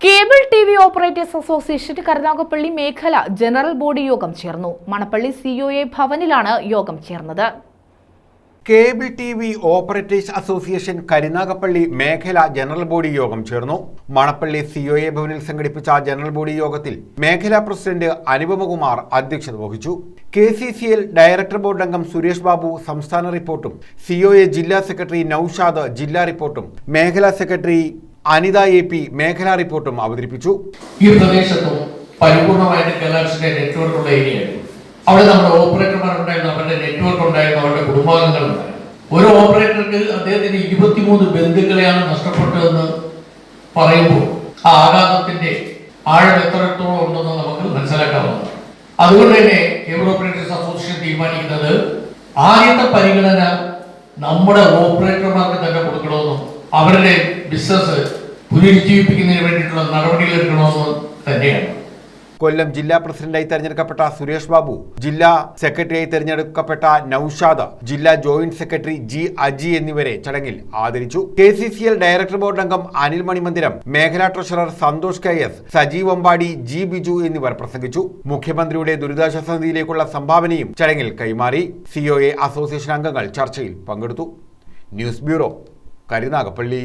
Cable T V operators association Karunagappally മേഖല general body യോഗം ചേർന്നു. മണപ്പള്ളി സിഒഎ ഭവനിലാണ് യോഗം ചേർന്നത്. Cable T V operators association Karunagappally മേഖല ജനറൽ ബോഡി യോഗം ചേർന്നു. മണപ്പള്ളി സിഒഎ ഭവനിൽ സംഘടിപ്പിച്ച ജനറൽ ബോഡി യോഗത്തിൽ മേഖലാ പ്രസിഡന്റ് അനുപമകുമാർ അധ്യക്ഷത വഹിച്ചു. K C C L director board അംഗം സുരേഷ് ബാബു സംസ്ഥാന റിപ്പോർട്ടും സിഒഎ ജില്ലാ സെക്രട്ടറി നൌഷാദ് ജില്ലാ റിപ്പോർട്ടും മേഖലാ സെക്രട്ടറി അനിത എ പി മേഖലാ റിപ്പോർട്ടും അവതരിപ്പിച്ചു. ഈ പ്രദേശത്തും പരിപൂർണമായിട്ട് കലാക്സിന്റെ നെറ്റ്വർക്ക് ഉള്ള ഏരിയയായിരുന്നു അവിടെ നമ്മുടെ ഓപ്പറേറ്റർമാർ ഉണ്ടായിരുന്നു അവരുടെ നെറ്റ്വർക്ക് ഉണ്ടായിരുന്നു അവരുടെ കുടുംബാംഗങ്ങൾ ഒരു ഓപ്പറേറ്റർക്ക് അദ്ദേഹത്തിന് ഇരുപത്തിമൂന്ന് ബന്ധുക്കളെയാണ് നഷ്ടപ്പെട്ടതെന്ന് പറയുമ്പോൾ ആ ആഘാതത്തിന്റെ ആഴം എത്രത്തോളം ഉണ്ടെന്ന് നമുക്ക് മനസ്സിലാക്കാവുന്നതാണ്. അതുകൊണ്ട് തന്നെ കേബിൾ ഓപ്പറേറ്റേഴ്സ് അസോസിയേഷൻ തീരുമാനിക്കുന്നത് ആദ്യത്തെ പരിഗണന നമ്മുടെ ഓപ്പറേറ്റർമാർക്ക് തന്നെ കൊടുക്കണമെന്നും അവരുടെ ബിസിനസ് പുനരുജ്ജീവിപ്പിക്കുന്നതിന് വേണ്ടിയിട്ടുള്ള നടപടികളെടുക്കണമെന്ന് തന്നെയാണ്. കൊല്ലം ജില്ലാ പ്രസിഡന്റായി തെരഞ്ഞെടുക്കപ്പെട്ട സുരേഷ് ബാബു ജില്ലാ സെക്രട്ടറിയായി തെരഞ്ഞെടുക്കപ്പെട്ട നൌഷാദ് ജില്ലാ ജോയിന്റ് സെക്രട്ടറി ജി അജി എന്നിവരെ ചടങ്ങിൽ ആദരിച്ചു. K C C L director board അംഗം അനിൽ മണിമന്ദിരം മേഖലാ treasurer Santhosh K S Sajeev Ambadi G Biju എന്നിവർ പ്രസംഗിച്ചു. മുഖ്യമന്ത്രിയുടെ ദുരിതാശ്വാസ നിധിയിലേക്കുള്ള സംഭാവനയും ചടങ്ങിൽ കൈമാറി. സിഒഎ അസോസിയേഷൻ അംഗങ്ങൾ ചർച്ചയിൽ പങ്കെടുത്തു. News bureau Karunagappally.